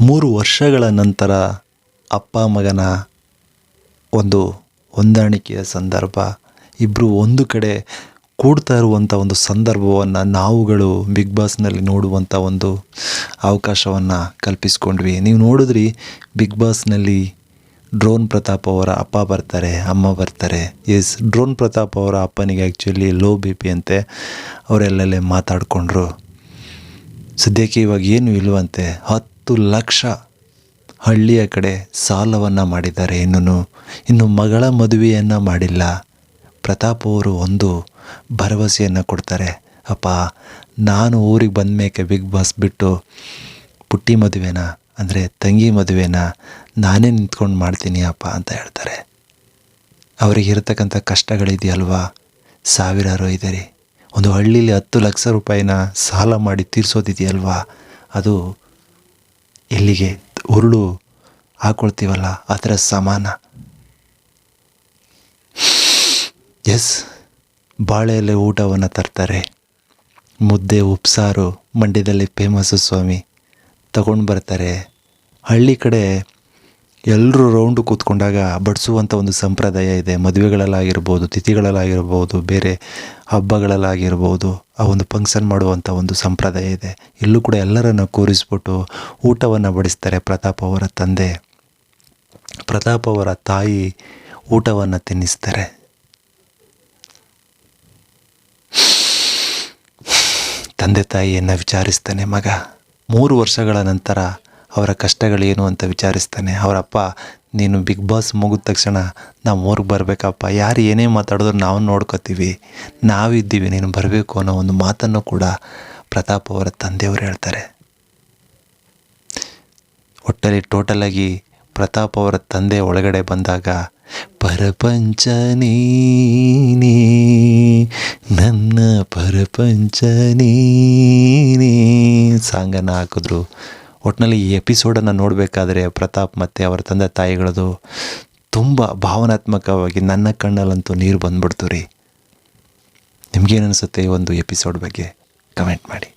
ಮೂರು ವರ್ಷಗಳ ನಂತರ ಅಪ್ಪ ಮಗನ ಒಂದು ಹೊಂದಾಣಿಕೆಯ ಸಂದರ್ಭ ಇಬ್ಬರು ಒಂದು ಕಡೆ ಕೂಡ್ತಾ ಇರುವಂಥ ಒಂದು ಸಂದರ್ಭವನ್ನು ನಾವುಗಳು ಬಿಗ್ ಬಾಸ್ನಲ್ಲಿ ನೋಡುವಂಥ ಒಂದು ಅವಕಾಶವನ್ನು ಕಲ್ಪಿಸ್ಕೊಂಡ್ವಿ. ನೀವು ನೋಡಿದ್ರಿ ಬಿಗ್ ಬಾಸ್ನಲ್ಲಿ ಡ್ರೋನ್ ಪ್ರತಾಪ್ ಅವರ ಅಪ್ಪ ಬರ್ತಾರೆ, ಅಮ್ಮ ಬರ್ತಾರೆ. ಎಸ್ ಡ್ರೋನ್ ಪ್ರತಾಪ್ ಅವರ ಅಪ್ಪನಿಗೆ ಆ್ಯಕ್ಚುಲಿ ಲೋ ಬಿ ಪಿ ಅಂತೆ ಅವರೆಲ್ಲೆಲ್ಲೇ ಮಾತಾಡಿಕೊಂಡ್ರು. ಸದ್ಯಕ್ಕೆ ಇವಾಗ ಏನು ಇಲ್ವಂತೆ, ಹತ್ತು ಲಕ್ಷ ಹಳ್ಳಿಯ ಕಡೆ ಸಾಲವನ್ನು ಮಾಡಿದ್ದಾರೆ. ಇನ್ನೂ ಇನ್ನು ಮಗಳ ಮದುವೆಯನ್ನು ಮಾಡಿಲ್ಲ. ಪ್ರತಾಪ್ ಅವರು ಒಂದು ಭರವಸೆಯನ್ನು ಕೊಡ್ತಾರೆ. ಅಪ್ಪ, ನಾನು ಊರಿಗೆ ಬಂದ ಮೇಲೆ ಬಿಗ್ ಬಾಸ್ ಬಿಟ್ಟು ಪುಟ್ಟಿ ಮದುವೆನ? ಅಂದರೆ ತಂಗಿ ಮದುವೆನ? ನಾನೇ ನಿಂತ್ಕೊಂಡು ಮಾಡ್ತೀನಿ ಅಪ್ಪ ಅಂತ ಹೇಳ್ತಾರೆ. ಅವರಿಗೆ ಇರತಕ್ಕಂಥ ಕಷ್ಟಗಳಿದೆಯಲ್ವಾ? ಸಾವಿರಾರು ಇದೆ ಒಂದು ಹಳ್ಳೀಲಿ ಹತ್ತು ಲಕ್ಷ ರೂಪಾಯಿನ ಸಾಲ ಮಾಡಿ ತೀರಿಸೋದಿದೆಯಲ್ವಾ? ಅದು ಎಲ್ಲಿಗೆ ಉರುಳು ಹಾಕೊಳ್ತೀವಲ್ಲ ಅದರ ಸಮಾನ? ಎಸ್ ಬಾಳೆ ಎಲೆ ಊಟವನ್ನು ತರ್ತಾರೆ. ಮುದ್ದೆ, ಉಪ್ಸಾರು, ಮಂಡ್ಯದಲ್ಲಿ ಫೇಮಸ್ಸು ಸ್ವಾಮಿ. ತಗೊಂಡು ಬರ್ತಾರೆ. ಹಳ್ಳಿ ಕಡೆ ಎಲ್ಲರೂ ರೌಂಡು ಕೂತ್ಕೊಂಡಾಗ ಬಡಿಸುವಂಥ ಒಂದು ಸಂಪ್ರದಾಯ ಇದೆ. ಮದುವೆಗಳಲ್ಲಾಗಿರ್ಬೋದು, ತಿಥಿಗಳಲ್ಲಾಗಿರ್ಬೋದು, ಬೇರೆ ಹಬ್ಬಗಳಲ್ಲಾಗಿರ್ಬೋದು, ಆ ಒಂದು ಫಂಕ್ಷನ್ ಮಾಡುವಂಥ ಒಂದು ಸಂಪ್ರದಾಯ ಇದೆ. ಇಲ್ಲೂ ಕೂಡ ಎಲ್ಲರನ್ನು ಕೂರಿಸ್ಬಿಟ್ಟು ಊಟವನ್ನು ಬಡಿಸ್ತಾರೆ ಪ್ರತಾಪ್ ಅವರ ತಂದೆ. ಪ್ರತಾಪ್ ಅವರ ತಾಯಿ ಊಟವನ್ನು ತಿನ್ನಿಸ್ತಾರೆ. ತಂದೆ ತಾಯಿಯನ್ನು ವಿಚಾರಿಸ್ತಾನೆ ಮಗ. ಮೂರು ವರ್ಷಗಳ ನಂತರ ಅವರ ಕಷ್ಟಗಳೇನು ಅಂತ ವಿಚಾರಿಸ್ತಾನೆ. ಅವರಪ್ಪ, ನೀನು ಬಿಗ್ ಬಾಸ್ ಮುಗಿದ ತಕ್ಷಣ ನಾವು ಊರಿಗೆ ಬರಬೇಕಪ್ಪ. ಯಾರು ಏನೇ ಮಾತಾಡಿದ್ರು ನಾವು ನೋಡ್ಕೋತೀವಿ. ನಾವಿದ್ದೀವಿ, ನೀನು ಬರಬೇಕು ಅನ್ನೋ ಒಂದು ಮಾತನ್ನು ಕೂಡ ಪ್ರತಾಪ್ ಅವರ ತಂದೆಯವರು ಹೇಳ್ತಾರೆ. ಒಟ್ಟಲ್ಲಿ ಟೋಟಲಾಗಿ ಪ್ರತಾಪ್ ಅವರ ತಂದೆ ಒಳಗಡೆ ಬಂದಾಗ ಪರಪಂಚ ನೀ, ನನ್ನ ಪರಪಂಚ ನೀ ಸಾಂಗನ್ನು ಹಾಕಿದ್ರು. ಒಟ್ಟಿನಲ್ಲಿ ಈ ಎಪಿಸೋಡನ್ನು ನೋಡಬೇಕಾದ್ರೆ ಪ್ರತಾಪ್ ಮತ್ತು ಅವರ ತಂದೆ ತಾಯಿಗಳದು ತುಂಬ ಭಾವನಾತ್ಮಕವಾಗಿ ನನ್ನ ಕಣ್ಣಲ್ಲಂತೂ ನೀರು ಬಂದ್ಬಿಡ್ತು ರೀ. ನಿಮ್ಗೇನು ಅನಿಸುತ್ತೆ ಈ ಒಂದು ಎಪಿಸೋಡ್ ಬಗ್ಗೆ? ಕಮೆಂಟ್ ಮಾಡಿ.